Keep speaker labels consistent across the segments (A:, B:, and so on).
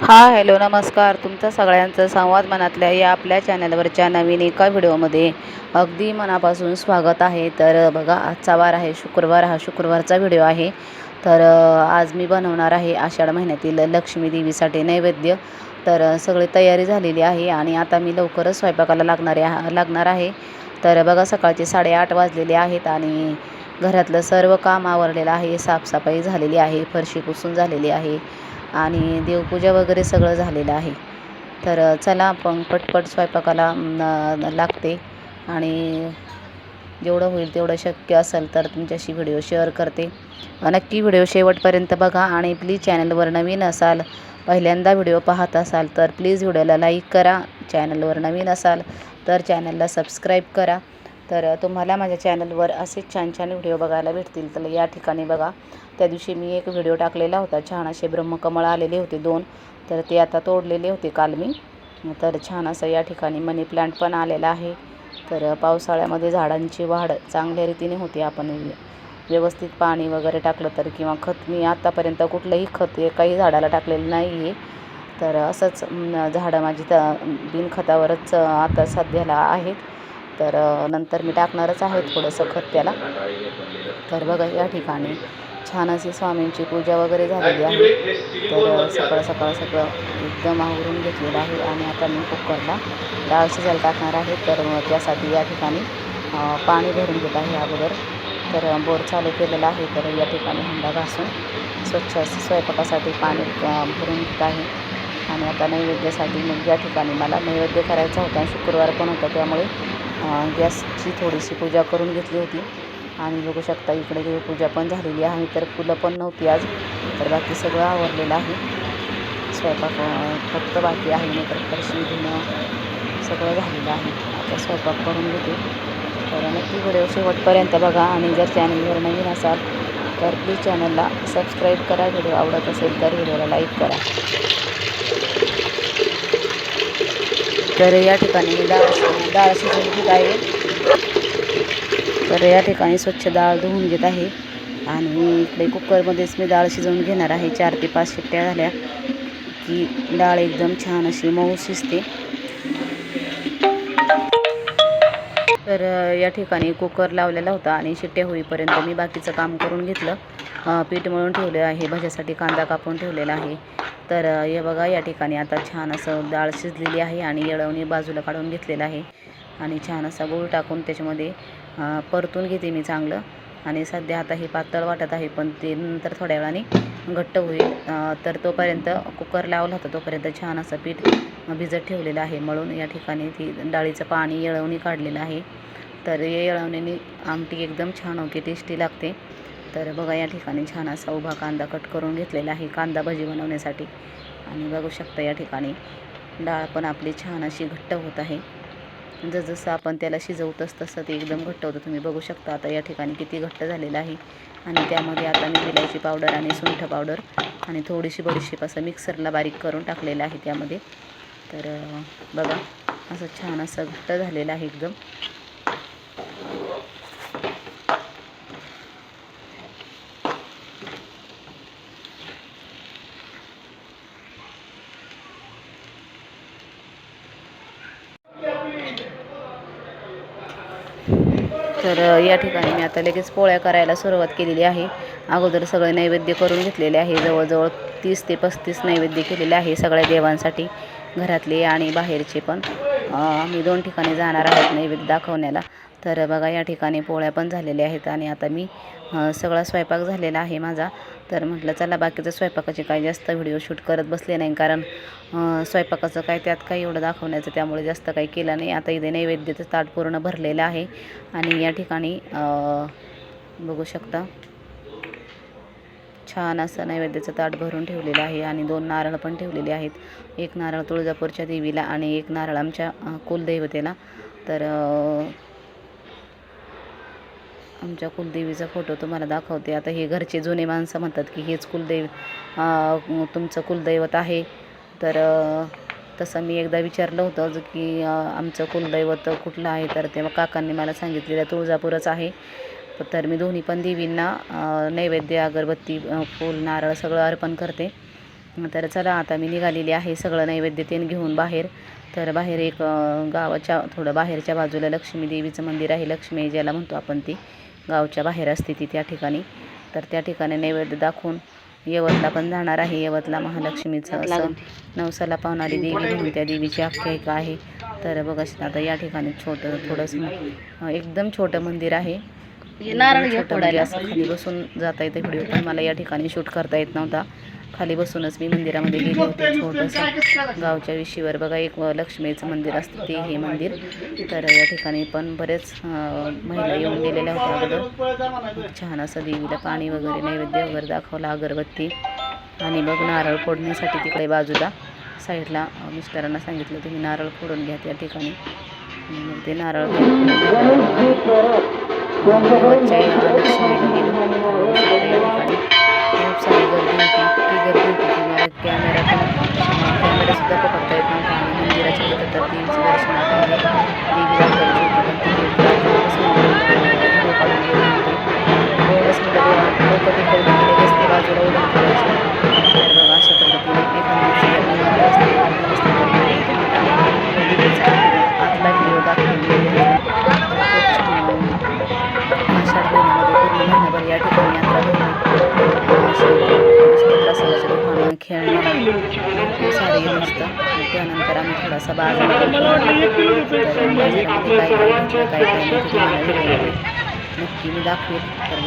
A: हा हॅलो नमस्कार. तुमचं सगळ्यांचं संवाद मनातल्या या आपल्या चॅनलवरच्या नवीन एका व्हिडिओमध्ये अगदी मनापासून स्वागत आहे. तर बघा आजचा वार आहे. शुक्रवार हा शुक्रवारचा व्हिडिओ आहे. तर आज मी बनवणार आहे आषाढ महिन्यातील लक्ष्मी देवीसाठी नैवेद्य. तर सगळी तयारी झालेली आहे आणि आता मी लवकरच स्वयंपाकाला लागणारे लागणार आहे. तर बघा सकाळचे साडेआठ वाजलेले आहेत आणि घरातलं सर्व काम आवरलेलं आहे. साफसफाई झालेली आहे. फरशी पुसून झालेली आहे. आणि देवपूजा वगैरे सगळं झालेलं आहे. तर चला आपण पटपट स्वयंपाकाला लागते. आणि जेवढं होईल तेवढं शक्य असेल तर तुमच्याशी व्हिडिओ शेअर करते. नक्की व्हिडिओ शेवटपर्यंत बघा आणि प्लीज चॅनलवर नवीन असाल पहिल्यांदा व्हिडिओ पाहत असाल तर प्लीज व्हिडिओला लाईक करा. चॅनलवर नवीन असाल तर चॅनलला सबस्क्राईब करा. तर तुम्हाला माझ्या चॅनलवर असेच छान छान व्हिडिओ बघायला भेटतील. तर या ठिकाणी बघा त्या दिवशी मी एक व्हिडिओ टाकलेला होता. छान असे ब्रह्मकमळ आलेले होते दोन. तर ते आता तोडलेले होते काल मी. तर छान असं या ठिकाणी मनी प्लांट पण आलेला आहे. तर पावसाळ्यामध्ये झाडांची वाढ चांगल्या रीतीने होते. आपण व्यवस्थित पाणी वगैरे टाकलं तर किंवा खत मी आत्तापर्यंत कुठलंही खत एकाही झाडाला टाकलेलं नाही आहे तर असंच झाडं माझी त बिनखतावरच आता सध्याला आहेत. तर नंतर मी टाकणारच आहे थोडंसं खत त्याला. तर बघा या ठिकाणी छान अशी स्वामींची पूजा वगैरे झालेली आहे. तर सकाळ सकाळ सगळं एकदम आवरून घेतलेलं आहे आणि आता मी कुकरला डाळ शिजायला टाकणार आहे. तर त्यासाठी या ठिकाणी पाणी भरून घेत आहे अगोदर. तर बोर चालू केलेला आहे. तर या ठिकाणी हंडा घासून स्वच्छ असं स्वयंपाकासाठी पाणी भरून घेत आहे. आणि आता नैवेद्यासाठी मग या ठिकाणी मला नैवेद्य करायचा होता. शुक्रवार पण होता त्यामुळे गॅसची थोडीशी पूजा करून घेतली होती. आणि बघू शकता इकडे देवपूजा पण झालेली आहे. तर फुलं पण नव्हती आज तर बाकी सगळं आवरलेलं आहे. स्वयंपाक फक्त बाकी आहे. नाही तर फरशी धुणं सगळं झालेलं आहे. आता स्वयंपाक करून घेते. तर नक्की व्हिडिओ शेवटपर्यंत बघा. आणि जर चॅनलवर नवीन असाल तर प्लीज चॅनलला सबस्क्राईब करा. व्हिडिओ आवडत असेल तर व्हिडिओला लाईक करा. तर या ठिकाणी मी डाळ डाळ शिजवून घेत आहे. तर या ठिकाणी स्वच्छ डाळ धुवून घेत आहे. आणि इकडे कुकरमध्येच मी डाळ शिजवून घेणार आहे. चार ते पाच शिट्ट्या झाल्या की डाळ एकदम छान अशी मऊ शिजते. तर या ठिकाणी कुकर लावलेला होता आणि शिट्ट्या होईपर्यंत मी बाकीचं काम करून घेतलं. पीठ मळून ठेवलं आहे. भाज्यासाठी कांदा कापून ठेवलेला आहे. तर हे बघा या ठिकाणी आता छान असं डाळ शिजलेली आहे आणि येळवणी बाजूला काढून घेतलेलं आहे. आणि छान असा गूळ टाकून त्याच्यामध्ये परतून घेते मी चांगलं. आणि सध्या आता हे पातळ वाटत आहे पण ते नंतर थोड्या वेळाने घट्ट होईल. तर तोपर्यंत कुकर लावला होता तोपर्यंत छान असं पीठ भिजत ठेवलेलं आहे. मळून या ठिकाणी ती डाळीचं पाणी येळवणी काढलेलं आहे. तर हे येळवणीने आमटी एकदम छान होते टेस्टी लागते. तर बघा या ठिकाणी छान असा उभा कांदा कट करून घेतलेला आहे कांदा भजी बनवण्यासाठी. आणि बघू शकता या ठिकाणी डाळ पण आपली छान अशी घट्ट होत आहे. जसजसं आपण त्याला शिजवत तसं ते एकदम घट्ट होतं. तुम्ही बघू शकता आता या ठिकाणी किती घट्ट झालेलं आहे. आणि त्यामध्ये आता मी विलायची पावडर आणि सुंठ पावडर आणि थोडीशी बडीशेप असं मिक्सरला बारीक करून टाकलेलं आहे त्यामध्ये. तर बघा असं छान असं घट्ट झालेलं आहे एकदम. तर या ठिकाणी मी आता लगेच पोळ्या करायला सुरुवात केलेली आहे. अगोदर सगळे नैवेद्य करून घेतलेले आहे. जवळजवळ तीस ते पस्तीस नैवेद्य केलेले आहे सगळ्या देवांसाठी घरातले आणि बाहेरचे पण. मी दोन ठिकाणी जाणार आहोत नैवेद्य दाखवण्याला. तर बघा या ठिकाणी पोळ्या पण झालेल्या आहेत आणि आता मी सगळा स्वयंपाक झालेला आहे माझा. तर म्हटलं चला बाकीचं स्वयंपाकाची काही जास्त व्हिडिओ शूट करत बसले नाही कारण स्वयंपाकाचं काय त्यात काही एवढं दाखवण्याचं त्यामुळे जास्त काही केलं नाही. आता इथे नैवेद्याचं ताट पूर्ण भरलेलं आहे आणि या ठिकाणी बघू शकता. छान असं नैवेद्याचं ताट भरून ठेवलेलं आहे आणि दोन नारळ पण ठेवलेले आहेत. एक नारळ तुळजापूरच्या देवीला आणि एक नारळ आमच्या कुलदैवतेला. तर आमच्या कुलदेवीचा फोटो तुम्हाला दाखवते. आता हे घरचे जुने माणसं म्हणतात की हेच कुलदैव तुमचं कुलदैवत आहे. तर तसं मी एकदा विचारलं होतं की आमचं कुलदैवत कुठलं आहे? तर तेव्हा काकांनी मला सांगितलेलं तुळजापूरच आहे. तर मी दोन्ही पण देवींना नैवेद्य अगरबत्ती फूल नारळ सगळं अर्पण करते. तर चला आता मी निघालेली आहे सगळं नैवेद्य तेन घेऊन बाहेर. तर बाहेर एक गावाच्या थोडं बाहेरच्या बाजूला लक्ष्मी देवीचं मंदिर आहे लक्ष्मी ज्याला म्हणतो आपण ती. गावच्या बाहेर असते ती त्या ठिकाणी. तर त्या ठिकाणी नैवेद्य दाखवून यवतला पण जाणार आहे. यवतला महालक्ष्मीचं असं नवसाला पावणारी देवी म्हणून त्या देवीची आख्यायिका आहे. तर बघा आता या ठिकाणी छोटं थोडंसं एकदम छोटं मंदिर आहे.
B: म्हणजे नारळ
A: एकदम
B: घ्या
A: असं खाली बसून जाता येतं. व्हिडिओ पण मला या ठिकाणी शूट करता येत नव्हता. खाली बसूनच मी मंदिरामध्ये गेले होते. छोटंसं गावच्या विशीवर बघा एक लक्ष्मीचं मंदिर असतं ते हे मंदिर. तर या ठिकाणी पण बरेच महिला येऊन गेलेल्या होत्या अगोदर. छान असं देवीला पाणी वगैरे नैवेद्य वगैरे दाखवला अगरबत्ती. आणि बघ नारळ फोडण्यासाठी तिकडे बाजूला साईडला मिस्टरांना सांगितलं तुम्ही नारळ फोडून घ्या त्या ठिकाणी. ते नारळ वरच्या या लक्ष्मीला खूप सारी गर्दी होती इतकी गर्दी होती की मला कॅमेरा पण असा बाजार नक्की मी दाखवेल तर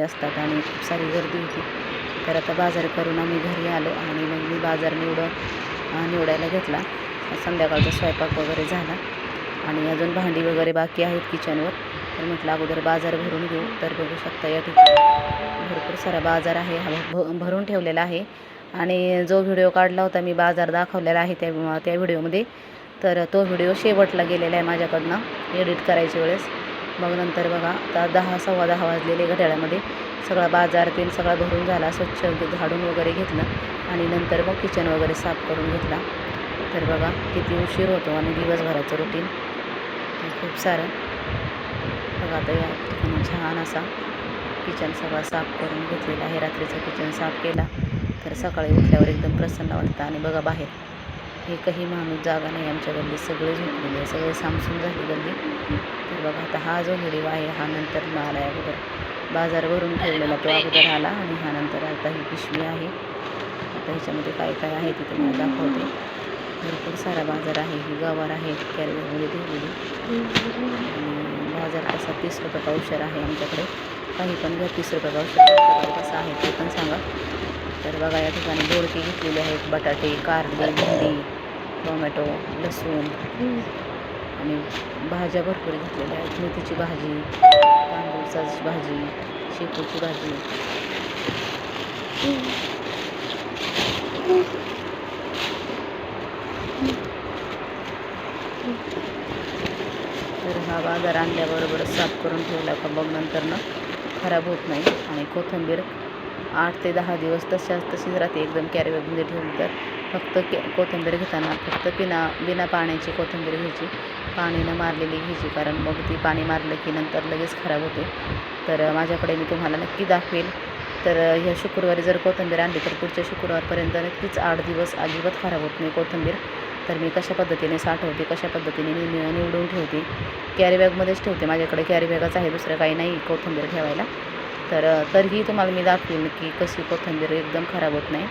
A: असतात आणि खूप सारी गर्दी होती तर आता बाजार करून आम्ही घरी आलो आणि मग मी बाजार निवड निवडायला घेतला संध्याकाळचा स्वयंपाक वगैरे झाला आणि अजून भांडी वगैरे बाकी आहेत किचनवर तर म्हटलं अगोदर बाजार भरून घेऊ तर बघू शकता या ठिकाणी भरपूर सारा बाजार आहे हा भ- भरून ठेवलेला आहे आणि जो व्हिडिओ काढला होता मी बाजार दाखवलेला आहे त्या त्या व्हिडिओमध्ये तर तो व्हिडिओ शेवटला गेलेला आहे माझ्याकडनं एडिट करायच्या वेळेस. मग नंतर बघा आता दहा सव्वा दहा वाजलेले घड्याळामध्ये. सगळा बाजार तेल सगळा भरून झाला स्वच्छ झाडून वगैरे घेतलं आणि नंतर मग किचन वगैरे साफ करून घेतला. तर बघा किती उशीर होतो आणि दिवसभराचं रुटीन खूप सारं. बघा आता या ठिकाणी छान असा किचन सगळा साफ करून घेतलेला आहे. रात्रीचं किचन साफ केला. तर सकाळी उठल्यावर एकदम प्रसन्न वाटतं आणि बघा बाहेर एकही माणूस जागा नाही आमच्या गल्ली सगळे झोपलेले आहे सगळे सामसून झाली गल्ली तर बघा आता हा जो व्हिडिओ आहे हा नंतर आला आहे अगोदर. बाजार भरून ठेवलेला तो अगोदर आला आणि हा नंतर आता ही पिशवी आहे. आता ह्याच्यामध्ये काय काय आहे ते तुम्हाला दाखवते. भरपूर सारा बाजार आहे. ही गवार आहे कॅरेजमध्ये ठेवलेली. आणि बाजार कसा तीस रुपये पावशर आहे आमच्याकडे. काही पण घ्या तीस रुपये पावशर कसा आहे ते पण सांगा. तर बघा या ठिकाणी दोडके घेतलेले आहेत. बटाटे कारले भेंडी टोमॅटो लसूण आणि भाज्या भरपूर घेतलेल्या आहेत. मेथीची भाजी तांदूळचाची भाजी शेपूची भाजी. तर हा बाजार आणल्याबरोबरच साफ करून ठेवला का मग नंतर खराब होत नाही. आणि कोथिंबीर आठ ते दहा दिवस तशाच तशीच राहते एकदम कॅरीबॅगमध्ये ठेवली तर. फक्त कॅ कोथिंबीर घेताना फक्त बिना बिना पाण्याची कोथिंबीर घ्यायची. पाणी न मारलेली घ्यायची कारण मग ती पाणी मारलं की नंतर लगेच खराब होते. तर माझ्याकडे मी तुम्हाला नक्की दाखवेल. तर ह्या शुक्रवारी जर कोथिंबीर आणली तर पुढच्या शुक्रवारपर्यंत नक्कीच आठ दिवस अजिबात खराब होत नाही कोथिंबीर. तर मी कशा पद्धतीने साठवते कशा पद्धतीने मी निवडून ठेवते? कॅरीबॅगमध्येच ठेवते. माझ्याकडे कॅरीबॅगच आहे दुसरं काही नाही कोथिंबीर ठेवायला. तर तरीही तुम्हाला मी दाखवीन की कशी कोथिंबीर एकदम खराब होत नाही.